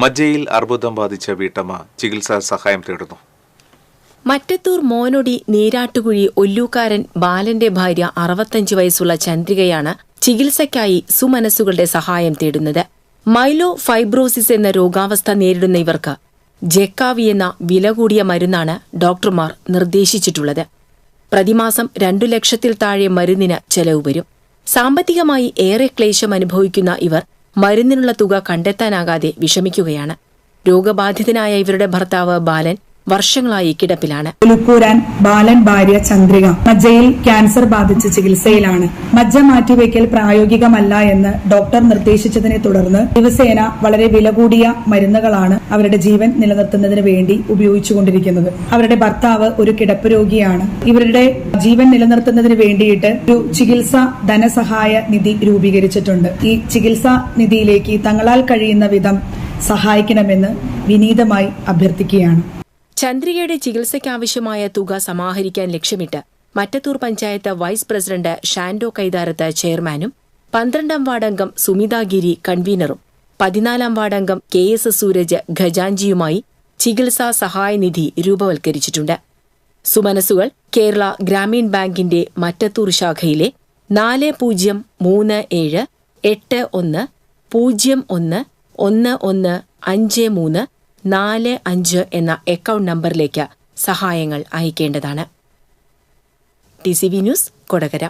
മജ്ജയിൽ അർബുദം ബാധിച്ച വീട്ടമ്മ ചികിത്സാ സഹായം തേടുന്നു. മറ്റത്തൂർ മോനൊടി നീരാട്ടുകുഴി ഒല്ലൂക്കാരൻ ബാലന്റെ ഭാര്യ അറുപത്തഞ്ച് വയസ്സുള്ള ചന്ദ്രികയാണ് ചികിത്സയ്ക്കായി സുമനസ്സുകളുടെ സഹായം തേടുന്നത്. മൈലോ ഫൈബ്രോസിസ് എന്ന രോഗാവസ്ഥ നേരിടുന്ന ഇവർക്ക് ജെക്കാവി എന്ന വില കൂടിയ മരുന്നാണ് ഡോക്ടർമാർ നിർദ്ദേശിച്ചിട്ടുള്ളത്. പ്രതിമാസം രണ്ടു ലക്ഷത്തിൽ താഴെ മരുന്നിന് ചെലവ് വരും. സാമ്പത്തികമായി ഏറെ ക്ലേശം അനുഭവിക്കുന്ന ഇവർ മരുന്നിനുള്ള തുക കണ്ടെത്താനാകാതെ വിഷമിക്കുകയാണ്. രോഗബാധിതനായ ഇവരുടെ ഭർത്താവ് ബാലൻ വർഷങ്ങളായി കിടപ്പിലാണ്. ഉലുക്കൂരാൻ ബാലൻ ഭാര്യ ചന്ദ്രിക മജ്ജയിൽ ക്യാൻസർ ബാധിച്ച് ചികിത്സയിലാണ്. മജ്ജ മാറ്റിവെക്കൽ പ്രായോഗികമല്ല എന്ന് ഡോക്ടർ നിർദ്ദേശിച്ചതിനെ തുടർന്ന് ദിവസേന വളരെ വില കൂടിയ മരുന്നുകളാണ് അവരുടെ ജീവൻ നിലനിർത്തുന്നതിന് വേണ്ടി ഉപയോഗിച്ചുകൊണ്ടിരിക്കുന്നത്. അവരുടെ ഭർത്താവ് ഒരു കിടപ്പ് രോഗിയാണ്. ഇവരുടെ ജീവൻ നിലനിർത്തുന്നതിന് വേണ്ടിയിട്ട് ഒരു ചികിത്സ ധനസഹായ നിധി രൂപീകരിച്ചിട്ടുണ്ട്. ഈ ചികിത്സാ നിധിയിലേക്ക് തങ്ങളാൽ കഴിയുന്ന വിധം സഹായിക്കണമെന്ന് വിനീതമായി അഭ്യർത്ഥിക്കുകയാണ്. ചന്ദ്രികയുടെ ചികിത്സയ്ക്കാവശ്യമായ തുക സമാഹരിക്കാൻ ലക്ഷ്യമിട്ട് മറ്റത്തൂർ പഞ്ചായത്ത് വൈസ് പ്രസിഡന്റ് ഷാൻഡോ കൈതാരത്ത് ചെയർമാനും പന്ത്രണ്ടാം വാർഡംഗം സുമിതാഗിരി കൺവീനറും പതിനാലാം വാർഡംഗം കെ എസ് സൂരജ് ഖജാൻജിയുമായി ചികിത്സാ സഹായനിധി രൂപവൽക്കരിച്ചിട്ടുണ്ട്. സുമനസുകൾ കേരള ഗ്രാമീൺ ബാങ്കിന്റെ മറ്റത്തൂർ ശാഖയിലെ നാല് പൂജ്യം മൂന്ന് ഏഴ് എട്ട് ഒന്ന് പൂജ്യം ഒന്ന് ഒന്ന് ഒന്ന് അഞ്ച് മൂന്ന് നാല് അഞ്ച് എന്ന അക്കൗണ്ട് നമ്പറിലേക്ക് സഹായങ്ങൾ അയക്കേണ്ടതാണ്. T C V news Kodakara.